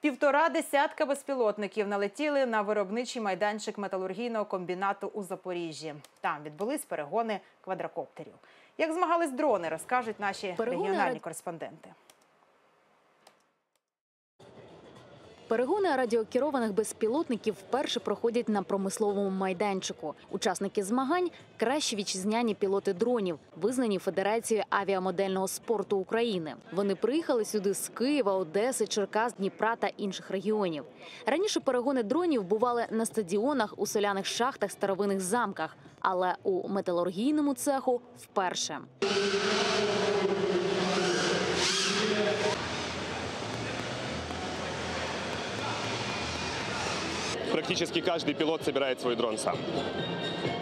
Півтора десятка безпілотників налетіли на виробничий майданчик металургійного комбінату у Запоріжжі. Там відбулись перегони квадрокоптерів. Як змагались дрони, розкажуть наші Перегони регіональні кореспонденти. Перегони радіокерованих безпілотників вперше проходять на промисловому майданчику. Учасники змагань кращі вітчизняні пілоти дронів, визнані Федерацією авіамодельного спорту України. Вони приїхали сюди з Києва, Одеси, Черкас, Дніпра та інших регіонів. Раніше перегони дронів бували на стадіонах, у соляних шахтах, старовинних замках, але у металургійному цеху вперше. Практически каждый пилот собирает свой дрон сам.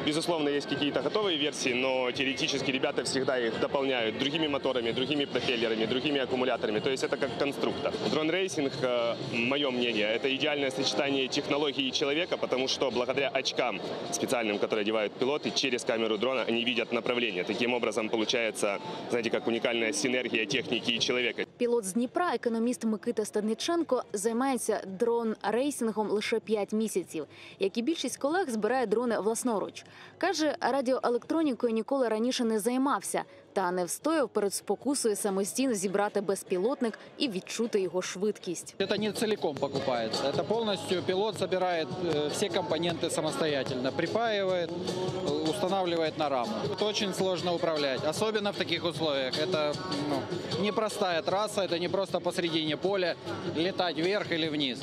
Безусловно, есть какие-то готовые версии, но теоретически ребята всегда их дополняют другими моторами, другими пропеллерами, другими аккумуляторами. То есть это как конструктор. Дрон-рейсинг, э, мое мнение, это идеальное сочетание технологии и человека, потому что благодаря очкам специальным, которые одевают пилоты, через камеру дрона они видят направление. Таким образом получается, знаете, как уникальная синергия техники и человека. Пілот з Дніпра, економіст Микита Стадниченко, займається дрон-рейсингом лише 5 місяців. Як і більшість колег, збирає дрони власноруч. Каже, радіоелектронікою ніколи раніше не займався та не встояв перед спокусою самостійно зібрати безпілотник і відчути його швидкість. Это не целиком покупается. Это полностью пилот собирает э, все компоненты самостоятельно, припаивает, э, устанавливает на раму. Это очень сложно управлять, особенно в таких условиях. Это ну, непростая трасса, это не просто посредине поля летать вверх или вниз.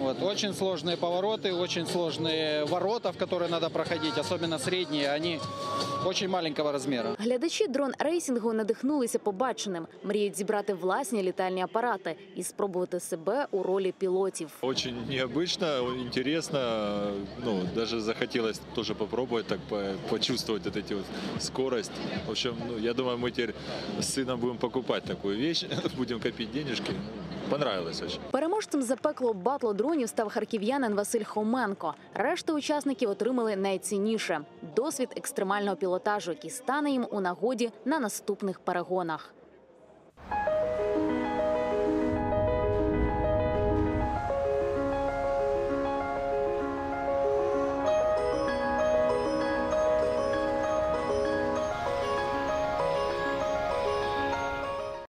Вот. Очень сложные повороты, очень сложные ворота, в которые надо проходить, особенно средние, они очень маленького размера. Глядачі дрон-рейсингу надихнулися побаченим, мріють зібрати власні літальні апарати і спробувати себе у ролі пілотів. Очень необычно, интересно. Ну, даже захотелось тоже попробовать, так по- почувствовать вот эти вот скорость. В общем, ну, я думаю, мы теперь с сыном будем покупать такую вещь, будем копить денежки. Понравилось дуже. Переможцем запекло батло дронів став харків'янин Василь Хоменко. Решта учасників отримали найцінніше досвід екстремального пілотажу, який стане їм у нагоді на наступних перегонах.